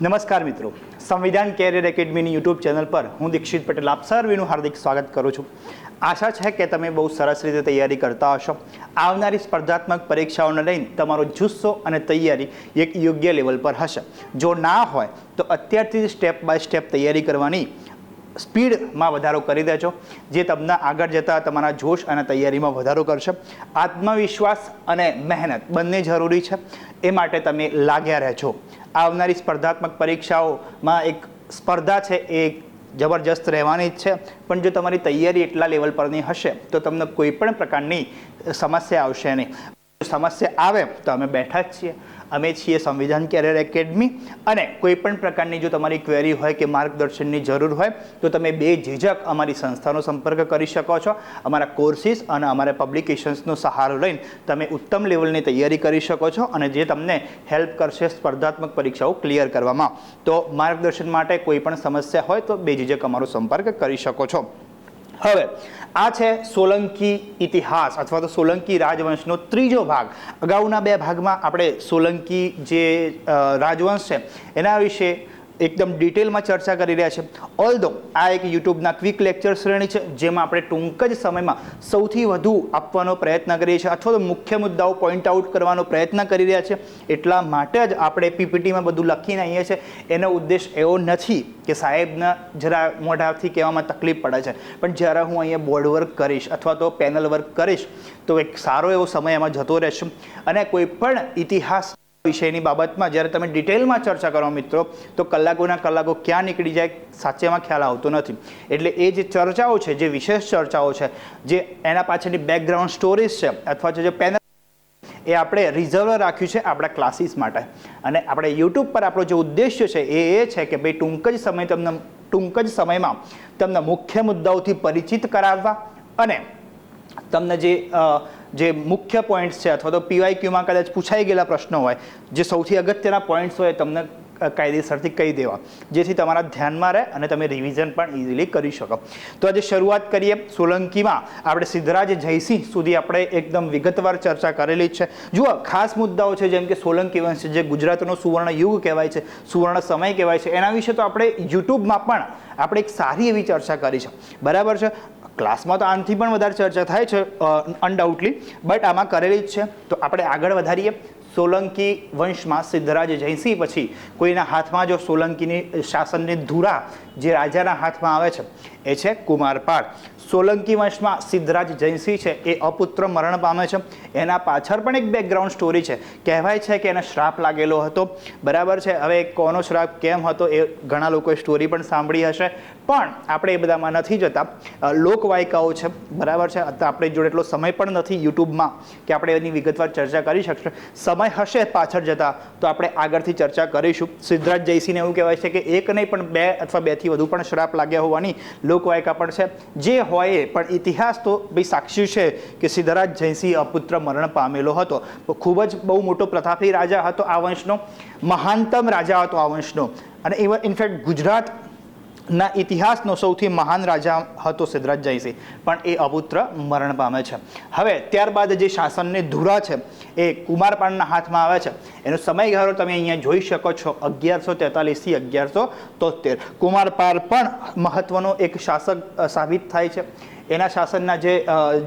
નમસ્કાર મિત્રો. સંવિધાન કેરિયર એકેડમીની યુટ્યુબ ચેનલ પર હું દીક્ષિત પટેલ આપ સર્વેનું હાર્દિક સ્વાગત કરું છું. આશા છે કે તમે બહુ સરસ રીતે તૈયારી કરતા હશો. આવનારી સ્પર્ધાત્મક પરીક્ષાઓને લઈને તમારો જુસ્સો અને તૈયારી એક યોગ્ય લેવલ પર હશે. જો ના હોય, તો અત્યારથી સ્ટેપ બાય સ્ટેપ તૈયારી કરવાની સ્પીડમાં વધારો કરી દેજો. જે તમને આગળ જતાં તમારા જોશ અને તૈયારીમાં વધારો કરશે. આત્મવિશ્વાસ અને મહેનત બંને જરૂરી છે. એ માટે તમે લાગ્યા રહેજો. આવનારી સ્પર્ધાત્મક પરીક્ષાઓમાં એક સ્પર્ધા છે એ જબરજસ્ત રહેવાની જ છે. પણ જો તમારી તૈયારી એટલા લેવલ પરની હશે, તો તમને કોઈ પણ પ્રકારની સમસ્યા આવશે નહીં. સમસ્યા આવે, તો અમે બેઠા જ છીએ. અમે છીએ સંવિધાન કેરિયર એકેડમી અને કોઈ પણ પ્રકારની જો તમારી ક્વેરી હોય કે માર્ગદર્શનની જરૂર હોય, તો તમે બે ઝીઝક અમારી સંસ્થાનો સંપર્ક કરી શકો છો. અમારા કોર્સિસ અને અમારા પબ્લિકેશન્સનો સહારો લઈને તમે ઉત્તમ લેવલની તૈયારી કરી શકો છો અને જે તમને હેલ્પ કરશે સ્પર્ધાત્મક પરીક્ષાઓ ક્લિયર કરવામાં. તો માર્ગદર્શન માટે કોઈ પણ સમસ્યા હોય, તો બે ઝીઝક અમારો સંપર્ક કરી શકો છો. હવે, આ છે સોલંકી ઇતિહાસ અથવા તો સોલંકી રાજવંશનો ત્રીજો ભાગ. અગાઉના બે ભાગમાં આપણે સોલંકી જે રાજવંશ છે, એના વિશે એકદમ ડિટેલમાં ચર્ચા કરી રહ્યા છે. ઓલ્ધો આ એક યુટ્યુબના ક્વિક લેક્ચર શ્રેણી છે, જેમાં આપણે ટૂંક જ સમયમાં સૌથી વધુ આપવાનો પ્રયત્ન કરીએ છીએ, અથવા તો મુખ્ય મુદ્દાઓ પોઈન્ટ આઉટ કરવાનો પ્રયત્ન કરી રહ્યા છે. એટલા માટે જ આપણે પીપીટીમાં બધું લખીને આવીએ છીએ. એનો ઉદ્દેશ એવો નથી કે સાહેબના જરા મોઢાથી કહેવામાં તકલીફ પડે છે. પણ જ્યારે હું અહીંયા બોર્ડ વર્ક કરીશ અથવા તો પેનલ વર્ક કરીશ, તો એક સારો એવો સમય એમાં જતો રહેશે. અને કોઈ પણ ઇતિહાસ વિષયની બાબતમાં જ્યારે તમે ડિટેલમાં ચર્ચા કરો મિત્રો, તો કલાકોના કલાકો ક્યાં નીકળી જાય સાચેમાં ખ્યાલ આવતો નથી. એટલે એ જે ચર્ચાઓ છે, જે વિશેષ ચર્ચાઓ છે, જે એના પાછળની બેકગ્રાઉન્ડ સ્ટોરીઝ છે, અથવા જે પેનલ એ આપણે રિઝર્વ રાખ્યું છે આપણા ક્લાસીસ માટે. અને આપણે યુટ્યુબ પર આપણો જે ઉદ્દેશ્ય છે, એ એ છે કે ભાઈ ટૂંક જ સમય તમને, ટૂંક જ સમયમાં તમને મુખ્ય મુદ્દાઓથી પરિચિત કરાવવા અને તમને જે જે મુખ્ય પોઈન્ટ્સ છે અથવા તો પીવાય ક્યુમાં કદાચ પૂછાઈ ગયેલા પ્રશ્નો હોય, જે સૌથી અગત્યના પોઈન્ટ્સ હોય તમને કાયદેસરથી કહી દેવા. જેથી તમારા ધ્યાનમાં રહે અને તમે રિવિઝન પણ ઇઝીલી કરી શકો. તો આજે શરૂઆત કરીએ સોલંકીમાં. આપણે સિદ્ધરાજ જયસિંહ સુધી આપણે એકદમ વિગતવાર ચર્ચા કરેલી જ છે. જુઓ, ખાસ મુદ્દાઓ છે, જેમ કે સોલંકી વંશ જે ગુજરાતનો સુવર્ણ યુગ કહેવાય છે, સુવર્ણ સમય કહેવાય છે. એના વિશે તો આપણે યુટ્યુબમાં પણ આપણે એક સારી એવી ચર્ચા કરી છે. બરાબર છે? ક્લાસમાં તો આનાથી પણ વધારે ચર્ચા થાય છે અનડાઉટલી બટ આમાં કરેલી જ છે. તો આપણે આગળ વધારીએ. સોલંકી વંશમાં સિદ્ધરાજ જયસિંહ પછી કોઈના હાથમાં જો સોલંકીની શાસનની ધુરા જે રાજાના હાથમાં આવે છે એ છે કુમારપાળ સોલંકી વંશમાં સિદ્ધરાજ જયસિંહ છે, એ અપુત્ર મરણ પામે છે. એના પાછળ પણ એક બેકગ્રાઉન્ડ સ્ટોરી છે. કહેવાય છે કે એને શ્રાપ લાગેલો હતો. બરાબર છે, હવે કોનો શ્રાપ કેમ હતો એ ઘણા લોકોએ સ્ટોરી પણ સાંભળી હશે. પણ આપણે એ બધામાં નથી જતા. લોકવાયકાઓ છે, બરાબર છે. આપણે જોડે એટલો સમય પણ નથી યુટ્યુબમાં કે આપણે એની વિગતવાર ચર્ચા કરી શકશું. સમય હશે પાછળ જતા, તો આપણે આગળથી ચર્ચા કરીશું. સિદ્ધરાજ જયસિંહને એવું કહેવાય છે કે એક નહીં પણ બે અથવા બેથી વધુ પણ શ્રાપ લાગ્યા હોવાની લોકવાયકા પણ છે. જે હોય પણ ઇતિહાસ તો ભાઈ સાક્ષી છે કે સિદ્ધરાજ જયસિંહ અપુત્ર મરણ પામેલો હતો. ખૂબ જ બહુ મોટો પ્રતાપી રાજા હતો આ વંશનો, મહાનતમ રાજા હતો આ વંશનો. અને ઇવન ઇનફેક્ટ ગુજરાત ના ઇતિહાસનો સૌથી મહાન રાજા હતો સિદ્ધરાજ જયસિંહ, પણ એ અપુત્ર મરણ પામે છે. હવે ત્યારબાદ જે શાસનની ધુરા છે, એ કુમારપાળના હાથમાં આવે છે. એનો સમયગાળો તમે અહીંયા જોઈ શકો છો, અગિયારસો તેતાલીસથી અગિયારસો તોતેર કુમારપાળ પણ મહત્વનો એક શાસક સાબિત થાય છે. એના શાસનના જે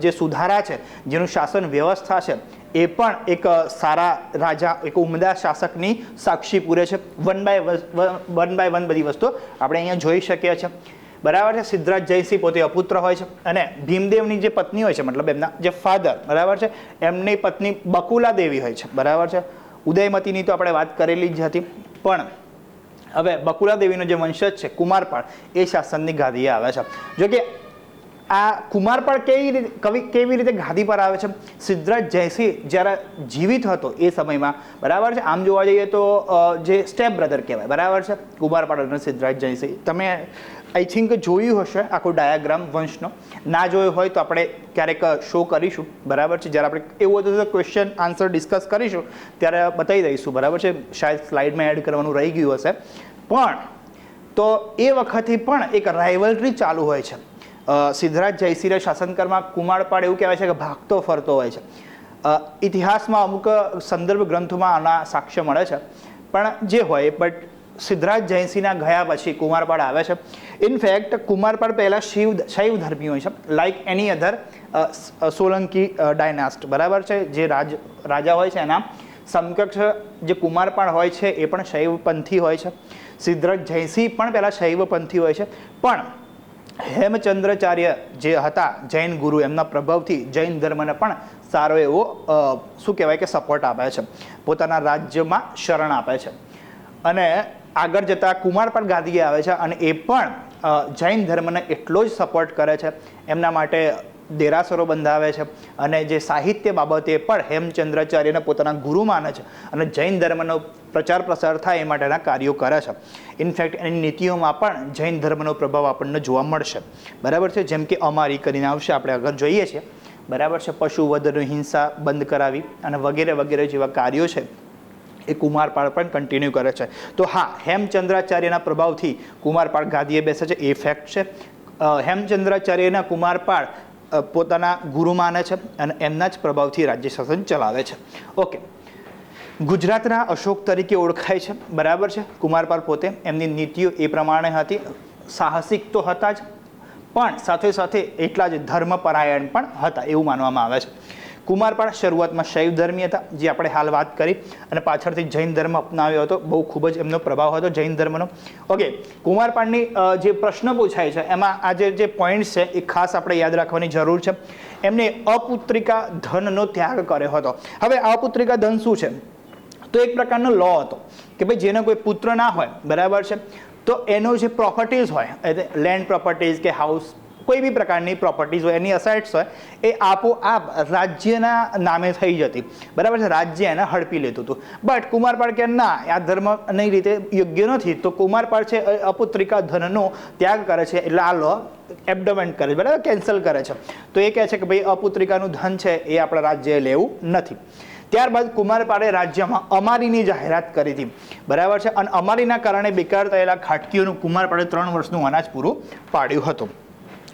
જે સુધારા છે, જેનું શાસન વ્યવસ્થા છે એ પણ એક સારા રાજા, એક ઉમદા શાસકની સાક્ષી પૂરે છે. One by one by one બધી વસ્તુ આપણે અહીંયા જોઈ શકીએ છીએ. બરાબર છે, સિદ્ધરાજ જયસિંહ પોતે અપુત્ર હોય છે અને ભીમદેવની જે પત્ની હોય છે, મતલબ એમના જે ફાધર બરાબર છે, એમની પત્ની બકુલા દેવી હોય છે, બરાબર છે. ઉદયમતીની તો આપણે વાત કરેલી જ હતી, પણ હવે બકુલા દેવીનો જે વંશજ છે, કુમારપાળ, એ શાસનની ગાદીએ આવે છે. જો કે કુમાર પણ કેવી રીતે કવિ કેવી રીતે ગાદી પર આવે છે? સિદ્ધરાજ જયસિંહ જ્યારે જીવિત હતો એ સમયમાં, બરાબર છે? આમ જોવા જઈએ તો જે સ્ટેપ બ્રધર કહેવાય, બરાબર છે? કુમારપાળ અને સિદ્ધરાજ જયસિંહ. તમે આઈ થિંક જોયું હશે આખો ડાયાગ્રામ વંશનો. ના જોયો હોય તો આપણે ક્યારેક શો કરીશું, બરાબર છે? જ્યારે આપણે એવું હતું તો ક્વેશ્ચન આન્સર ડિસ્કસ કરીશું, ત્યારે બતાવી દઈશું, બરાબર છે? શાયદ સ્લાઇડમાં એડ કરવાનું રહી ગયું હશે. પણ, તો એ વખતે પણ એક રાઇવલરી ચાલુ હોય છે. સિદ્ધરાજ જયસિંહ શાસનકાળમાં કુમારપાળ એવું કહેવાય છે કે ભાગતો ફરતો હોય છે. ઇતિહાસમાં અમુક સંદર્ભ ગ્રંથોમાં આના સાક્ષ્ય મળે છે. પણ જે હોય, બટ સિદ્ધરાજ જયસિંહના ગયા પછી કુમારપાળ આવે છે. ઇનફેક્ટ કુમારપાળ પહેલાં શિવ, શૈવ ધર્મી હોય છે. લાઈક એની અધર સોલંકી ડાયનાસ્ટ બરાબર છે? જે રાજ, રાજા હોય છે એના સમકક્ષ જે કુમારપાળ હોય છે, એ પણ શૈવપંથી હોય છે. સિદ્ધરાજ જયસિંહ પણ પહેલાં શૈવપંથી હોય છે. પણ હેમચંદ્રાચાર્ય જે હતા, જૈન ગુરુ, એમના પ્રભાવથી જૈન ધર્મને પણ સારો એવો શું કહેવાય કે સપોર્ટ આપે છે. પોતાના રાજ્યમાં શરણ આપે છે. અને આગળ જતાં પણ ગાંધીએ આવે છે અને એ પણ જૈન ધર્મને એટલો જ સપોર્ટ કરે છે. એમના માટે દેરાસરો બંધાવે છે અને જે સાહિત્ય બાબતે પણ હેમચંદ્રાચાર્યને પોતાના ગુરુ માને છે અને જૈન ધર્મનો પ્રચાર પ્રસાર થાય એ માટેના કાર્યો કરે છે. ઇનફેક્ટ એની નીતિઓમાં પણ જૈન ધર્મનો પ્રભાવ આપણને જોવા મળશે. બરાબર છે? જેમ કે અમારી કરીને આવશે, આપણે આગળ જોઈએ છીએ. બરાબર છે? પશુ વધનો હિંસા બંધ કરાવી અને વગેરે વગેરે જેવા કાર્યો છે એ કુમારપાળ પણ કન્ટિન્યુ કરે છે. તો હા, હેમચંદ્રાચાર્યના પ્રભાવથી કુમારપાળ ગાદીએ બેસે છે. એ ફેક્ટ છે. હેમચંદ્રાચાર્યના કુમારપાળ પોતાના ગુરુ માને છે અને એમના જ પ્રભાવથી રાજ્ય શાસન ચલાવે છે. ઓકે ગુજરાતના અશોક તરીકે ઓળખાય છે. બરાબર છે? કુમારપાલ પોતે એમની નીતિઓ એ પ્રમાણે હતી. સાહસિક તો હતા જ, પણ સાથે સાથે એટલા જ ધર્મપરાયણ પણ હતા એવું માનવામાં આવે છે. કુમારપાળ શરૂઆતમાં શૈવ ધર્મી હતા, જે આપણે હાલ વાત કરી અને પાછળથી જૈન ધર્મ અપનાવ્યો હતો. બહુ ખૂબ જ એમનો પ્રભાવ હતો જૈન ધર્મનો. ઓકે કુમારપાળની જે પ્રશ્ન પૂછાય છે, એમાં આ જે જે છે, એ ખાસ આપણે યાદ રાખવાની જરૂર છે. એમને અપુત્રિકા ધનનો ત્યાગ કર્યો હતો. હવે અપુત્રિકા ધન શું છે? તો એક પ્રકારનો લો હતો કે ભાઈ જેનો કોઈ પુત્ર ના હોય, બરાબર છે? તો એનો જે પ્રોપર્ટીઝ હોય લેન્ડ પ્રોપર્ટીઝ કે હાઉસ કોઈ બી પ્રકારની પ્રોપર્ટીઝ હોય, એની અસાઇટ્સ હોય, એ આપોઆપ રાજ્યના નામે થઈ જતી. બરાબર છે? રાજ્ય એને હડપી લેતું હતું. બટ કુમારપાળ કે ના, આ ધર્મની રીતે યોગ્ય નથી, તો કુમારપાળ છે અપુત્રિકા ધનનો ત્યાગ કરે છે, એટલે આ લો એબડમેન્ટ કરે છે, બરાબર? કેન્સલ કરે છે. તો એ કહે છે કે ભાઈ, અપુત્રિકાનું ધન છે, એ આપણા રાજ્યએ લેવું નથી. ત્યારબાદ કુમારપાળે રાજ્યમાં અમારીની જાહેરાત કરી હતી. બરાબર છે? અને અમારીના કારણે બેકાર થયેલા ખાટકીઓનું કુમારપાળે ત્રણ વર્ષનું અનાજ પૂરું પાડ્યું હતું.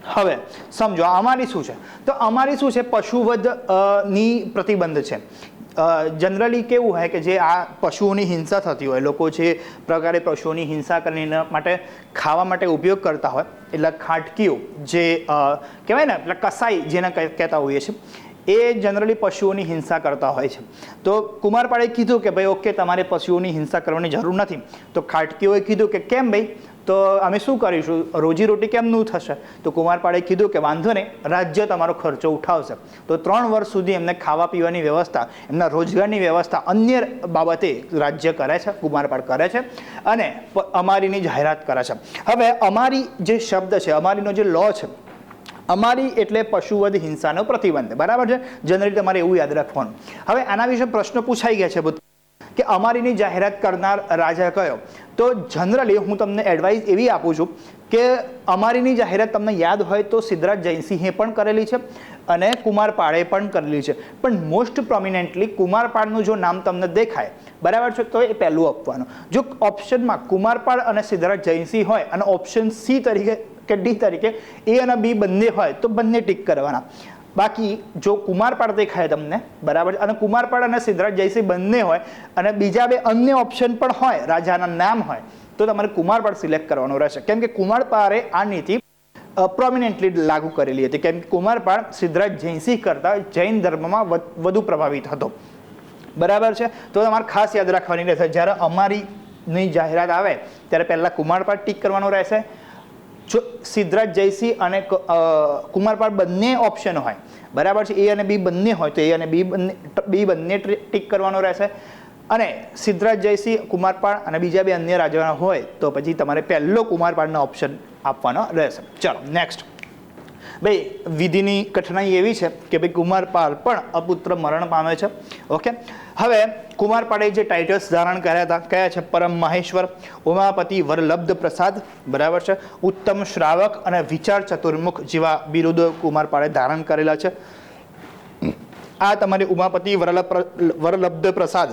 હવે, સમજો અમારી શું છે? તો અમારી શું છે? પશુવધની પ્રતિબંધ છે. જનરલી કેવું હોય કે જે આ પશુઓની હિંસા થતી હોય, લોકો જે પ્રકારે પશુઓની હિંસા કરીને માટે ખાવા માટે ઉપયોગ કરતા હોય, એટલે ખાટકીઓ જે કહેવાય ને, એટલે કસાઈ જેને કહે- કહેતા હોઈએ છીએ, એ જનરલી પશુઓની હિંસા કરતા હોય છે. તો કુમારપાળે કીધું કે, ભાઈ ઓકે તમારે પશુઓની હિંસા કરવાની જરૂર નથી. તો ખાટકીઓએ કીધું કે, કેમ ભાઈ? તો અમે શું કરીશું? રોજીરોટી કેમનું થશે? તો કુમારપાળે કીધું કે વાંધો નહીં, રાજ્ય તમારો ખર્ચો ઉઠાવશે. તો ત્રણ વર્ષ સુધી એમને ખાવા પીવાની વ્યવસ્થા, એમના રોજગારની વ્યવસ્થા અન્ય બાબતે રાજ્ય કરે છે કુમારપાળ કરે છે અને અમારીની જાહેરાત કરે છે. હવે અમારી જે શબ્દ છે, અમારીનો જે લો છે, અમારી એટલે પશુવધ હિંસાનો પ્રતિબંધ. બરાબર છે? જનરલી તમારે એવું યાદ રાખવાનું. હવે આના વિશે પ્રશ્ન પૂછાઈ ગયા છે કે અમારીની જાહેરાત કરનાર રાજા કયો? તો જનરલી હું તમને એડવાઇસ એવી આપું છું કે અમારીની જાહેરાત તમને યાદ હોય તો સિદ્ધરાજ જયસિંહે પણ કરેલી છે અને કુમારપાળે પણ કરેલી છે. પણ મોસ્ટ પ્રોમિનેન્ટલી કુમારપાળનું જો નામ તમને દેખાય, બરાબર છે? તો એ પહેલું આપવાનું. જો ઓપ્શનમાં કુમારપાળ અને સિદ્ધરાજ જયસિંહ હોય અને ઓપ્શન સી તરીકે કે ડી તરીકે એ અને બી બંને હોય તો બંને ટીક કરવાના. બાકી જો કુમારપાળ દેખાય તમને, બરાબર અને કુમારપાળ અને સિદ્ધરાજ જયસિંહ બંને હોય અને બીજા બે અન્ય ઓપ્શન પણ હોય, રાજાના નામ હોય, તો તમારે કુમારપાળ સિલેક્ટ કરવાનું રહેશે. કેમ કે કુમારપાળે આ નીતિ પ્રોમિનેન્ટલી લાગુ કરેલી હતી. કેમ કે કુમારપાળ સિદ્ધરાજ જયસિંહ કરતાં જૈન ધર્મમાં વધ- વધુ પ્રભાવિત હતો. બરાબર છે? તો તમારે ખાસ યાદ રાખવાની રહેશે, જ્યારે અમારીની જાહેરાત આવે, ત્યારે પહેલાં કુમારપાળ ટીક કરવાનું રહેશે જો સિદ્ધરાજ જયસિંહ અને કુમારપાળ બંને ઓપ્શન હોય, બરાબર છે? એ અને બી બંને હોય, તો એ અને બી બંને બી બંને ટીક કરવાનો રહેશે. અને સિદ્ધરાજ જયસિંહ, કુમારપાળ અને બીજા બે અન્ય રાજાના હોય, તો પછી તમારે પહેલો કુમારપાળનો ઓપ્શન આપવાનો રહેશે. ચલો નેક્સ્ટ ભાઈ, વિધિની કઠણાઈ એવી છે કે ભાઈ કુમારપાળ પણ અપુત્ર મરણ પામે છે. ઓકે? હવે કુમારપાળે જે ટાઇટલ્સ ધારણ કર્યા હતા, કયા છે? પરમ મહેશ્વર, ઉમાપતિ વરલબ્ધ પ્રસાદ, બરાબર છે? ઉત્તમ શ્રાવક અને વિચાર ચતુર્મુખ જેવા બિરુદો કુમારપાળે ધારણ કરેલા છે. આ તમારી ઉમાપતિ વરલ વરલબ્ધ પ્રસાદ.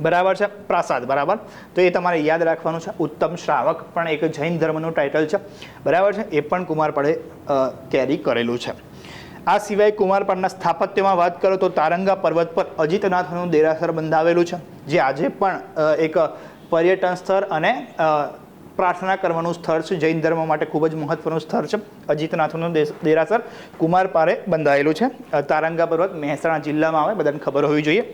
બરાબર છે? પ્રાસાદ, બરાબર? તો એ તમારે યાદ રાખવાનું છે. ઉત્તમ શ્રાવક પણ એક જૈન ધર્મનું ટાઇટલ છે. બરાબર છે? એ પણ કુમારપાળે કેરી કરેલું છે. આ સિવાય કુમારપાળના સ્થાપત્યમાં વાત કરો તો તારંગા પર્વત પર અજીતનાથનું દેરાસર બંધાવેલું છે, જે આજે પણ એક પર્યટન સ્થળ અને પ્રાર્થના કરવાનું સ્થળ છે. જૈન ધર્મ માટે ખૂબ જ મહત્વનું સ્થળ છે. અજીતનાથનું દેરાસર કુમારપારે બંધાયેલું છે. તારંગા પર્વત મહેસાણા જિલ્લામાં આવે, બધાને ખબર હોવી જોઈએ.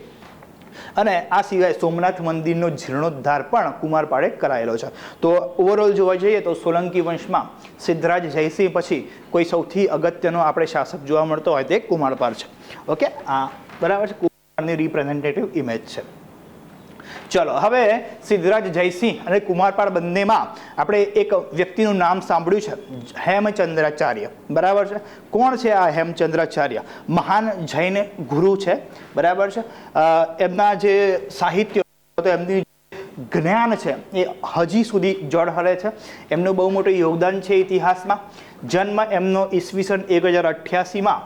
અને આ સિવાય સોમનાથ મંદિરનો જીર્ણોદ્ધાર પણ કુમારપાળે કરાયેલો છે. તો ઓવરઓલ જોવા જઈએ તો સોલંકી વંશમાં સિદ્ધરાજ જયસિંહ પછી કોઈ સૌથી અગત્યનો આપણે શાસક જોવા મળતો હોય તે કુમારપાળ છે. ઓકે આ બરાબર છે? કુમારની રિપ્રેઝેન્ટેટિવ ઇમેજ છે. ચલો, હવે સિદ્ધરાજ જયસિંહ અને કુમારપાળ બંનેમાં આપણે એક વ્યક્તિનું નામ સાંભળ્યું છે, હેમચંદ્રાચાર્ય. બરાબર છે? કોણ છે આ હેમચંદ્રાચાર્ય? મહાન જૈન ગુરુ છે, બરાબર છે? એમના જે સાહિત્ય એમની જ્ઞાન છે, એ હજી સુધી જળહરે છે. એમનું બહુ મોટું યોગદાન છે ઇતિહાસમાં. જન્મ એમનો ઈસવીસન એક હજાર અઠ્યાસીમાં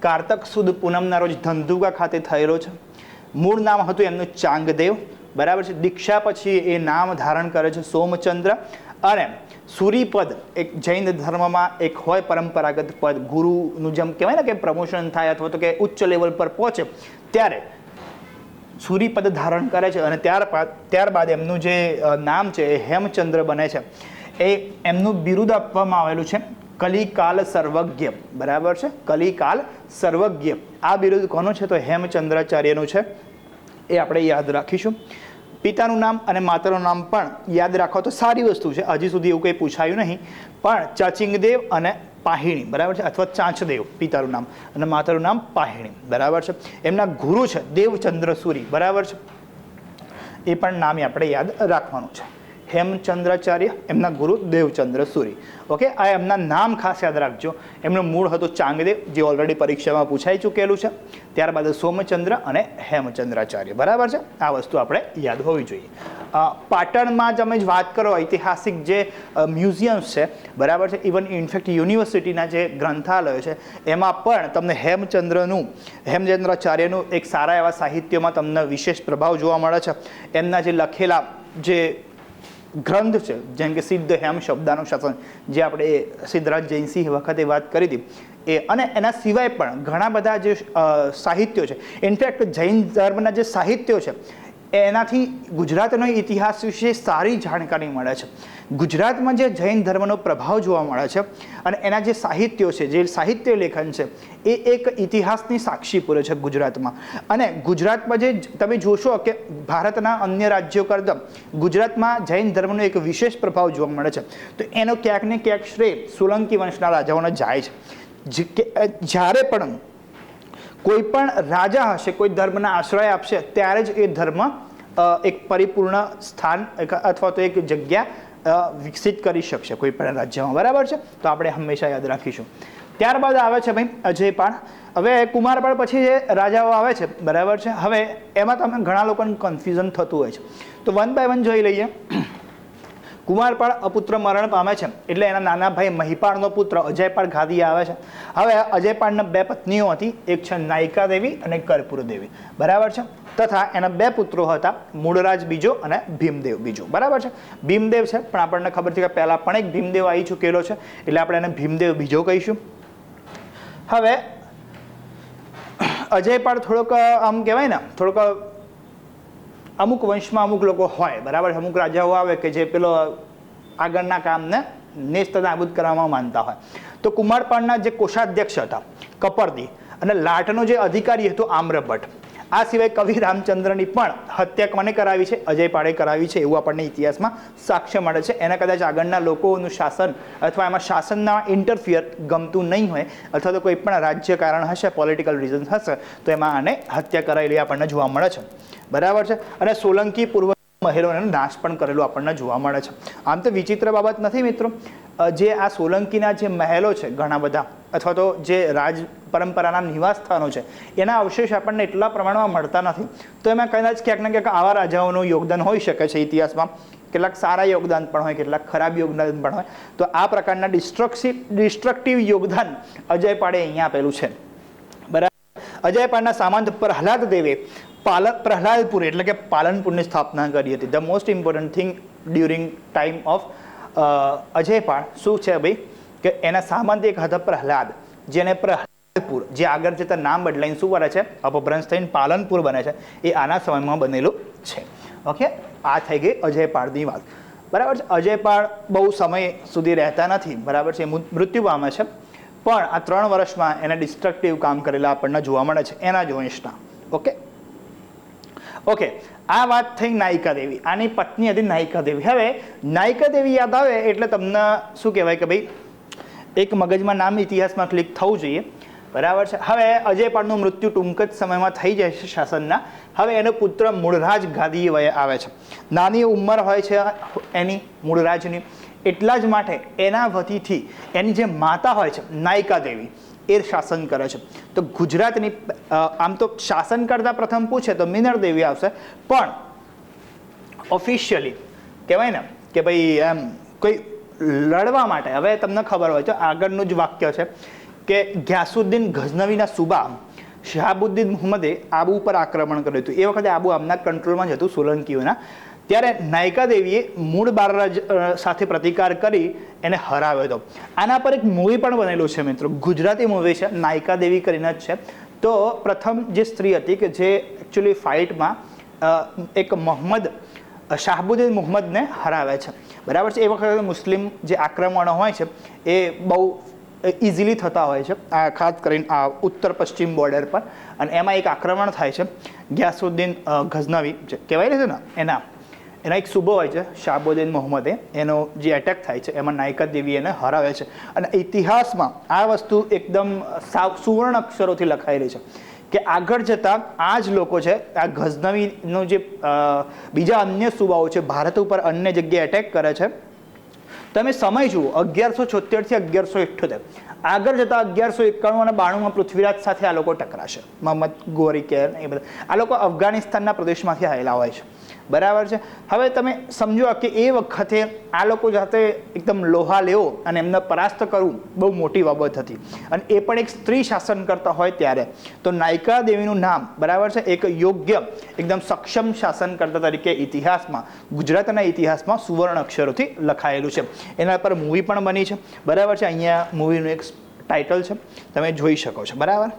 કારતક સુદ પૂનમના રોજ ધંધુકા ખાતે થયેલો છે. મૂળ નામ હતું એમનું ચાંગદેવ. બરાબર છે? દીક્ષા પછી એ નામ ધારણ કરે છે સોમચંદ્ર. અને સૂરીપદ એક જૈન ધર્મમાં એક હોય પરંપરાગત પદ, ગુરુનું જેમ કહેવાય ને કે પ્રમોશન થાય અથવા તો કે ઉચ્ચ લેવલ પર પહોંચે, ત્યારે સૂરીપદ ધારણ કરે છે અને ત્યારબાદ ત્યારબાદ એમનું જે નામ છે એ હેમચંદ્ર બને છે. એ એમનું બિરુદ આપવામાં આવેલું છે કલિકાલ સર્વજ્ઞ. બરાબર છે? કલિકાલ સર્વજ્ઞ. આ બિરુદ કોનું છે? તો હેમચંદ્રાચાર્યનું છે. એ આપણે યાદ રાખીશું. પિતાનું નામ અને માતાનું નામ પણ યાદ રાખો તો સારી વસ્તુ છે. હજી સુધી એવું કંઈ પૂછાયું નહીં. પણ ચાચિંગદેવ અને પાહિણી, બરાબર છે? અથવા ચાંચદેવ, પિતાનું નામ અને માતાનું નામ પાહિણી, બરાબર છે? એમના ગુરુ છે દેવચંદ્ર સૂરી, બરાબર છે? એ પણ નામે આપણે યાદ રાખવાનું છે. હેમચંદ્રાચાર્ય, એમના ગુરુ દેવચંદ્ર સુરી. ઓકે આ એમના નામ ખાસ યાદ રાખજો. એમનું મૂળ હતું ચાંગદેવ, જે ઓલરેડી પરીક્ષામાં પૂછાઈ ચૂકેલું છે. ત્યારબાદ સોમચંદ્ર અને હેમચંદ્રાચાર્ય. બરાબર છે? આ વસ્તુ આપણે યાદ હોવી જોઈએ. પાટણમાં તમે જ વાત કરો, ઐતિહાસિક જે મ્યુઝિયમ્સ છે, બરાબર છે? ઇવન ઇનફેક્ટ યુનિવર્સિટીના જે ગ્રંથાલયો છે, એમાં પણ તમને હેમચંદ્રનું, હેમચંદ્રાચાર્યનું એક સારા એવા સાહિત્યમાં તમને વિશેષ પ્રભાવ જોવા મળે છે. એમના જે લખેલા જે ગ્રંથ છે, જેમ કે સિદ્ધ હેમ શબ્દાનું શાસન, જે આપણે સિદ્ધરાજ જયસિંહ વખતે વાત કરી હતી. એ અને એના સિવાય પણ ઘણા બધા જે સાહિત્યો છે. ઇનફેક્ટ જૈન ધર્મના જે સાહિત્યો છે એનાથી ગુજરાતનો ઇતિહાસ વિશે સારી જાણકારી મળે છે. ગુજરાતમાં જે જૈન ધર્મનો પ્રભાવ જોવા મળે છે અને એના જે સાહિત્યો છે, જે સાહિત્ય લેખન છે, એ એક ઇતિહાસની સાક્ષી પૂરે છે ગુજરાતમાં. અને ગુજરાતમાં જે તમે જોશો કે ભારતના અન્ય રાજ્યો કરતાં ગુજરાતમાં જૈન ધર્મનો એક વિશેષ પ્રભાવ જોવા મળે છે. તો એનો ક્યાંક ને ક્યાંક શ્રેય સોલંકી વંશના રાજાઓને જાય છે. જ્યારે પણ કોઈ પણ રાજા હશે, કોઈ ધર્મના આશ્રય આપશે, ત્યારે જ એ ધર્મ એક પરિપૂર્ણ સ્થાન અથવા તો એક જગ્યા વિકસિત કરી શકશે કોઈ પણ રાજ્યમાં. બરાબર છે? તો આપણે હંમેશા યાદ રાખીશું. ત્યારબાદ આવે છે ભાઈ અજયપાળ હવે કુમારપાળ પછી જે રાજાઓ આવે છે, બરાબર છે? હવે એમાં તમે ઘણા લોકોને કન્ફ્યુઝન થતું હોય છે. તો વન બાય વન જોઈ લઈએ. કુમારપાળ અપુત્ર મરણ પામે છે. એટલે એના નાના ભાઈ મહિપાળનો પુત્ર અજયપાળ ગાદી આવે છે. હવે અજયપાળના બે પત્નીઓ હતી. એક છે નાયિકા દેવી અને કર્પૂર દેવી. બરાબર છે? તથા એના બે પુત્રો હતા. મૂળરાજ બીજો અને ભીમદેવ બીજો. બરાબર છે? ભીમદેવ છે, પણ આપણને ખબર છે કે પહેલાં પણ એક ભીમદેવ આવી ચૂકેલો છે. એટલે આપણે એને ભીમદેવ બીજો કહીશું. હવે અજયપાળ થોડોક, આમ કહેવાય ને, થોડોક અમુક વંશમાં અમુક લોકો હોય, બરાબર? અમુક રાજાઓ આવે કે જે પેલો આગળના કામને નેસ્ત નાબૂદ કરવામાં માનતા હોય. તો કુમારપાળના જે કોષાધ્યક્ષ હતા, કપરદી, અને લાટનો જે અધિકારી હતો આમ્રભટ્ટ આ સિવાય કવિ રામચંદ્રની પણ હત્યા કોને કરાવી છે? અજય પાળે કરાવી છે એવું આપણને ઇતિહાસમાં સાક્ષ્ય મળે છે. એના કદાચ આગળના લોકોનું શાસન અથવા એમાં શાસનના ઇન્ટરફિયર ગમતું નહીં હોય અથવા તો કોઈ પણ રાજ્ય કારણ હશે પોલિટિકલ રીઝન્સ હશે, તો એમાં આને હત્યા કરાયેલી આપણને જોવા મળે છે. બરાબર છે? અને સોલંકી પૂર્વ મહેલોનો નાશ પણ કરેલો આપણને જોવા મળે છે. આમ તો વિચિત્ર બાબત નથી મિત્રો. જે આ સોલંકીના જે મહેલો છે ઘણા બધા અથવા તો જે રાજ પરંપરાના નિવાસ સ્થાનો છે, એના અવશેષ આપણને એટલા પ્રમાણમાં મળતા નથી. તો એમાં કદાચ ક્યાંક ને ક્યાંક આવા રાજાઓનું યોગદાન હોઈ શકે છે ઇતિહાસમાં. કેટલાક સારા યોગદાન પણ હોય, કેટલાક ખરાબ યોગદાન પણ હોય. તો આ પ્રકારના ડિસ્ટ્રક્ટિવ ડિસ્ટ્રક્ટિવ યોગદાન અજય પાડે અહીંયા આપેલું છે. બરાબર? અજયપાળના સામંત પ્રહલાદ દેવે પાલ, પ્રહલાદપુર એટલે કે પાલનપુરની સ્થાપના કરી હતી. The most important thing during time of Ajaypal શું છે ભાઈ? કે એના સામંત એક હતા પ્રહલાદ, જેને પ્રહલાદપુર, જે આગળ જતા નામ બદલાઈને શું બને છે? અપભ્રંશ થઈને પાલનપુર બને છે. એ આના સમયમાં બનેલું છે. ઓકે આ થઈ ગઈ અજયપાળની વાત. બરાબર છે? અજયપાળ બહુ સમય સુધી રહેતા નથી. બરાબર છે? મૃત્યુ પામે છે. પણ આ ત્રણ વર્ષમાં એને ડિસ્ટ્રક્ટિવ કામ કરેલા આપણને જોવા મળે છે. એના જ વંશના. ઓકે ઓકે આ વાત થઈ નાયિકા દેવી. આની પત્ની હતી નાયિકા દેવી. હવે, નાયિકા દેવી યાદ આવે એટલે તમને શું કહેવાય કે ભાઈ એક મગજમાં નામ ઇતિહાસમાં ક્લિક થવું જોઈએ. બરાબર છે? હવે અજયપાળનું મૃત્યુ ટૂંક જ સમયમાં થઈ જાય છે શાસનના. હવે એનો પુત્ર મૂળરાજ ગાદી વયે આવે છે. નાની ઉંમર હોય છે એની મૂળરાજની. એટલા જ માટે એના વતીથી એની જે માતા હોય છે, નાયિકા દેવી, એ શાસન કરે છે. તો ગુજરાતની આમ તો શાસન કરતા પ્રથમ પૂછે તો મિનર દેવી આવશે. પણ ઓફિશિયલી કહેવાય ને કે ભાઈ એમ કોઈ લડવા માટે. હવે તમને ખબર હોય તો આગળનું જ વાક્ય છે કે ગ્યાસુદ્દીન ગઝનવીના સુબા શહાબુદ્દીન મુહમ્મદે આબુ ઉપર આક્રમણ કર્યું હતું. એ વખતે આબુ આમના કંટ્રોલમાં જ હતું સોલંકીઓના. ત્યારે નાયકા દેવીએ મૂળ બારરાજ સાથે પ્રતિકાર કરી એને હરાવ્યો હતો. આના પર એક મૂવી પણ બનેલું છે મિત્રો. ગુજરાતી મૂવી છે, નાયકા દેવી કરીને જ છે. તો પ્રથમ જે સ્ત્રી હતી કે જે એકચ્યુઅલી ફાઇટમાં એક મોહમ્મદ શાહબુદ્દીન મુહમ્મદને હરાવે છે. બરાબર છે? એ વખતે મુસ્લિમ જે આક્રમણો હોય છે, એ બહુ ઇઝીલી થતા હોય છે. આ ખાસ કરીને આ ઉત્તર પશ્ચિમ બોર્ડર પર. અને એમાં એક આક્રમણ થાય છે, ગ્યાસુદ્દીન ગઝનવી જે કહેવાય છે ને એના એના એક સુબો હોય છે, શાહબુદ્દીન મોહમ્મદે. એનો જે એટેક થાય છે, એમાં નાયકા દેવી એને હરાવે છે. અને ઇતિહાસમાં આ વસ્તુ એકદમ સાવ સુવર્ણ અક્ષરોથી લખાયેલી છે. કે આગળ જતાં આ જ લોકો છે, આ ગઝનવીનો જે બીજા અન્ય સુબાઓ છે, ભારત ઉપર અન્ય જગ્યાએ એટેક કરે છે. તમે સમય જુઓ, અગિયારસો છોતેરથી અગિયારસો ઇઠ્યોતેર આગળ જતાં અગિયારસો એકાણું અને બાણુંમાં પૃથ્વીરાજ સાથે આ લોકો ટકરાશે. મોહમ્મદ ગોરી કેર એ બધા. આ લોકો અફઘાનિસ્તાનના પ્રદેશમાંથી આવેલા હોય છે. બરાબર છે? હવે તમે સમજો કે એ વખતે આ લોકો જાતે એકદમ લોહા લેવો અને એમને પરાસ્ત કરવું બહુ મોટી બાબત હતી. અને એ પણ એક સ્ત્રી શાસન કરતા હોય ત્યારે. તો નાયકા દેવીનું નામ, બરાબર છે? એક યોગ્ય, એકદમ સક્ષમ શાસન કરતા તરીકે ઇતિહાસમાં, ગુજરાતના ઇતિહાસમાં સુવર્ણ અક્ષરોથી લખાયેલું છે. એના પર મૂવી પણ બની છે. બરાબર છે? અહીંયા મૂવીનું એક ટાઇટલ છે. તમે જોઈ શકો છો. બરાબર?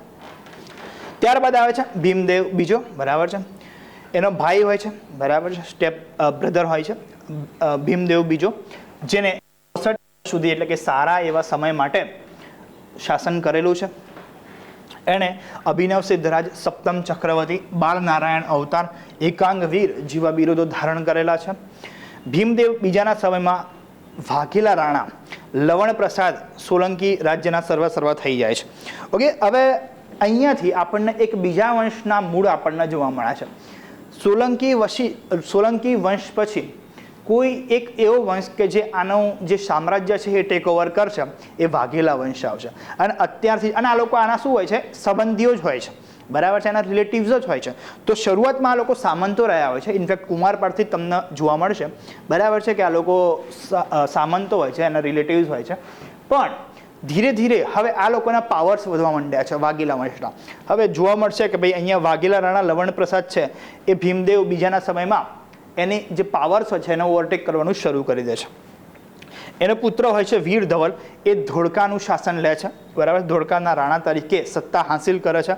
ત્યારબાદ આવે છે ભીમદેવ બીજો. બરાબર છે? એનો ભાઈ હોય છે, બરાબર છે, સ્ટેપ બ્રધર હોય છે ભીમદેવ બીજો, જેને 64 સુધી એટલે કે સારા એવા સમય માટે શાસન કરેલું છે. એણે અભિનવ સિદ્ધરાજ, સપ્તમ ચક્રવર્તી, બાલનારાયણ અવતાર, એકાંગ વીર જેવા બિરુદો ધારણ કરેલા છે. ભીમદેવ બીજાના સમયમાં વાઘેલા રાણા, લવણ પ્રસાદ, સોલંકી રાજ્યના સર્વ સર્વ થઈ જાય છે. ઓકે, હવે અહીંયાથી આપણને એક બીજા વંશના મૂળ આપણને જોવા મળે છે. સોલંકી વશી, સોલંકી વંશ પછી કોઈ એક એવો વંશ કે જે આનું જે સામ્રાજ્ય છે એ ટેક ઓવર કરશે, એ વાઘેલા વંશ આવશે. અને અત્યારથી અને આ લોકો આના શું હોય છે? સંબંધીઓ જ હોય છે. બરાબર છે? એના રિલેટિવ્સ જ હોય છે. તો શરૂઆતમાં આ લોકો સામંતો રહ્યા હોય છે. ઇનફેક્ટ કુમાર પરથી તમને જોવા મળશે. બરાબર છે કે આ લોકો સામંતો હોય છે, એના રિલેટિવ્સ હોય છે. પણ ધીરે ધીરે હવે આ લોકોના પાવર્સ વધવા માંડ્યા છે, વાઘેલા વંશના. હવે જોવા મળશે કે ભાઈ અહીંયા વાઘેલા રાણા લવણ પ્રસાદ છે, એ ભીમદેવ બીજાના સમયમાં એની જે પાવર્સ છે, એને ઓવરટેક કરવાનું શરૂ કરી દે છે. એનો પુત્ર હોય છે વીર ધવલ, એ ધોળકાનું શાસન લે છે, બરાબર? ધોળકાના રાણા તરીકે સત્તા હાંસિલ કરે છે.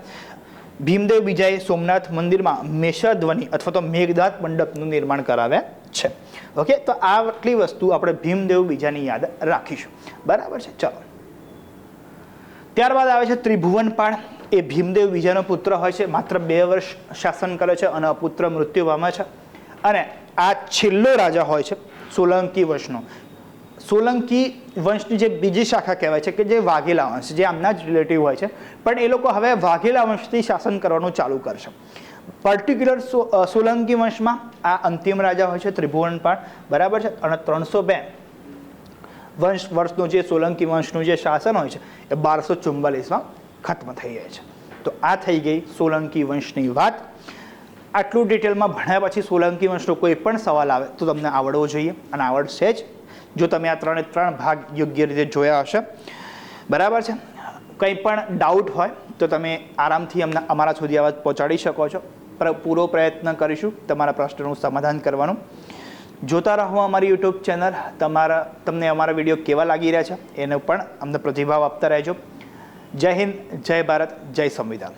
ભીમદેવ બીજાએ સોમનાથ મંદિરમાં મેષધ્વની અથવા તો મેઘદાત મંડપનું નિર્માણ કરાવે છે. ઓકે તો આટલી વસ્તુ આપણે ભીમદેવ બીજાની યાદ રાખીશું. બરાબર છે? ચલો. ત્યારબાદ આવે છે ત્રિભુવનપાળ એ ભીમદેવ બીજાનો પુત્ર હોય છે. માત્ર બે વર્ષ શાસન કરે છે અને અપુત્ર મૃત્યુ પામે છે. અને આ છેલ્લો રાજા હોય છે સોલંકી વંશનો. સોલંકી વંશની જે બીજી શાખા કહેવાય છે કે જે વાઘેલા વંશ, જે આમના જ રિલેટિવ હોય છે. પણ એ લોકો હવે વાઘેલા વંશથી શાસન કરવાનું ચાલુ કરશે. પર્ટિક્યુલર સોલંકી વંશમાં આ અંતિમ રાજા હોય છે ત્રિભુવનપાળ બરાબર છે? અને ત્રણસો બે. વંશ વર્ષનું જે સોલંકી વંશનું જે શાસન હોય છે, એ બારસો ચુમ્બાલીસમાં ખત્મ થઈ જાય છે. તો આ થઈ ગઈ સોલંકી વંશની વાત. આટલું ડિટેલમાં ભણ્યા પછી સોલંકી વંશનો કોઈ પણ સવાલ આવે તો તમને આવડવો જોઈએ, અને આવડશે જ. જો તમે આ ત્રણે ત્રણ ભાગ યોગ્ય રીતે જોયા હશે. બરાબર છે? કંઈ પણ ડાઉટ હોય તો તમે આરામથી અમને અમારા સુધી આ વાત પહોંચાડી શકો છો. પર, પૂરો પ્રયત્ન કરીશું તમારા પ્રશ્નનું સમાધાન કરવાનું. જોતા રહો અમારી યુટ્યુબ ચેનલ. તમારા, તમને અમારા વીડિયો કેવા લાગી રહ્યા છે, એનો પણ અમને પ્રતિભાવ આપતા રહેજો. જય હિન્દ, જય ભારત, જય સંવિધાન.